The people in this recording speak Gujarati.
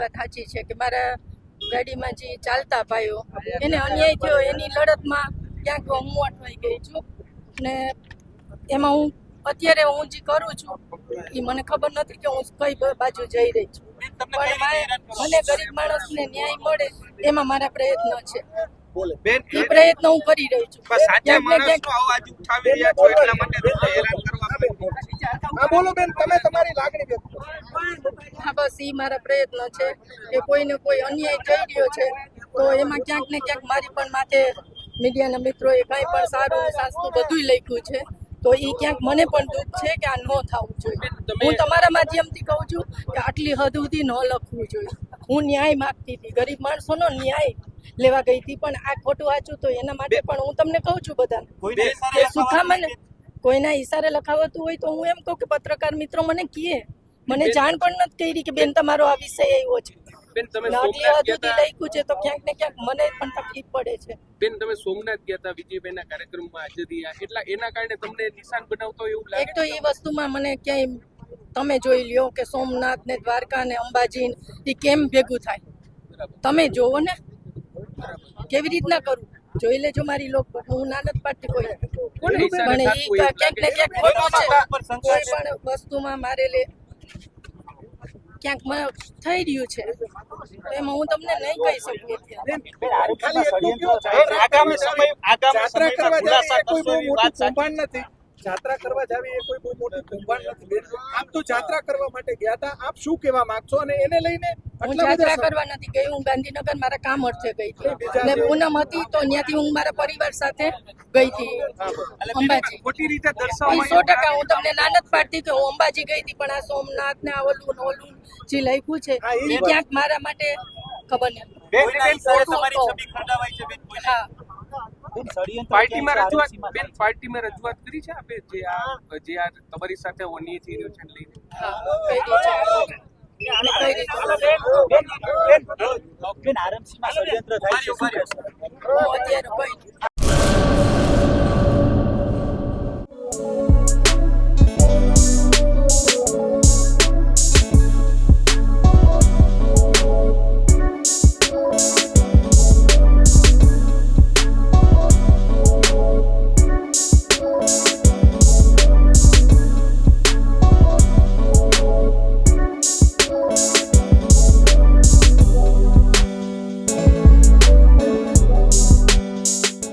વાત સાચી છે કે મારા ગાડીમાં જે ચાલતા ભાઈઓ એને અન્યાય થયો એની લડતમાં ક્યાંક હું અટવાઈ ગઈ છું. ને એમાં હું અત્યારે હું જે કરું છું એ મને ખબર નથી કે હું કઈ બાજુ જઈ રહી છું. પણ મને ગરીબ માણસને ન્યાય મળે એમાં મારા પ્રયત્ન છે. એ પ્રયત્ન હું કરી રહી છું. પણ સાચા ક્યાંક ને ક્યાંક માણસનો અવાજ ઉઠાવી રહ્યા છો એટલા માટે હેરાન કરવામાં બોલો બેન તમે તમારી લાગણી વ્યક્ત કરો. હા બસ એ મારા પ્રયત્નો છે કે કોઈને કોઈ અન્યાય થઈ રહ્યો છે તો એમાં ક્યાંક ને ક્યાંક મારી પણ માથે મીડિયાના મિત્રોએ કાંઈ પણ સારું સાસતું બધું લખ્યું છે. તો એ ક્યાંક મને પણ દુઃખ છે કે આ ન થવું જોઈએ. હું તમારા માધ્યમથી કહું છું કે આટલી હદ સુધી ન લખવું જોઈએ. હું ન્યાય માગતી હતી. ગરીબ માણસોનો ન્યાય લેવા ગઈ હતી પણ આ ખોટું વાંચું તો એના માટે પણ હું તમને કહું છું બધાને. સુખા મને કોઈના ઈશારે લખાવતું હોય તો હું એમ કહું કે પત્રકાર મિત્રો મને કહે. મને જાણ પણ નથી કરી કે બેન તમારો આ વિષય આવ્યો છે. બેન તમે સોમનાથ ગયા સુધી લખ્યું છે તો ક્યાંક ને ક્યાંક મને પણ તકલીફ પડે છે. બેન તમે સોમનાથ ગયા હતા વિજયભાઈના કાર્યક્રમમાં હાજર રહ્યા એટલા એના કારણે તમને નિશાન બનાવતો એવું એક તો એ વસ્તુમાં મને ક્યાંય તમે જોઈ લ્યો કે સોમનાથ ને દ્વારકા ને અંબાજી ને એ કેમ ભેગું થાય? તમે જોવો ને. કેવી રીતના કરું? જોઈ લેજો મારી લોકો હું ના પાટી કોઈ. પણ એ ક્યાંક ને ક્યાંક ખોટું છે. કોઈ પણ વસ્તુમાં મારે લે ક્યાંક થઈ રહ્યું છે. એમાં હું તમને નહીં કહી શકું આગામી સમય આગામી સમયમાં કોઈ બહુ મોટું કૌભાંડ નથી. જાત્રા કરવા જાવી એ કોઈ બહુ મોટું કૌભાંડ નથી. બેન આપ તો જાત્રા કરવા માટે ગયા હતા. આપ શું કહેવા માંગશો? અને એને લઈને હું જાત્રા કરવા નથી ગઈ. હું ગાંધીનગર મારા કામ અર્થે ગઈ હતી. બીજા પૂનમ હતી તો ત્યાંથી હું મારા પરિવાર સાથે ગઈ હતી. અંબાજી. ખોટી રીતે ઈ સો ટકા. હું તમને ના પાડતી કે હું અંબાજી ગઈ હતી પણ આ સોમનાથ ને આ ઓલું ઓલું જે લખ્યું છે એ ક્યાંક મારા માટે ખબર નહીં. બેન, બેન, તમારી છબી ખરડાવાઈ છે બેન હા. પાર્ટીમાં રજૂઆત બેન પાર્ટીમાં રજૂઆત કરી છે આપે જે આ જે આ તમારી સાથે ઓની થઈ રહ્યું છે લઈને બેન, બેન, ષડયંત્ર થાય છે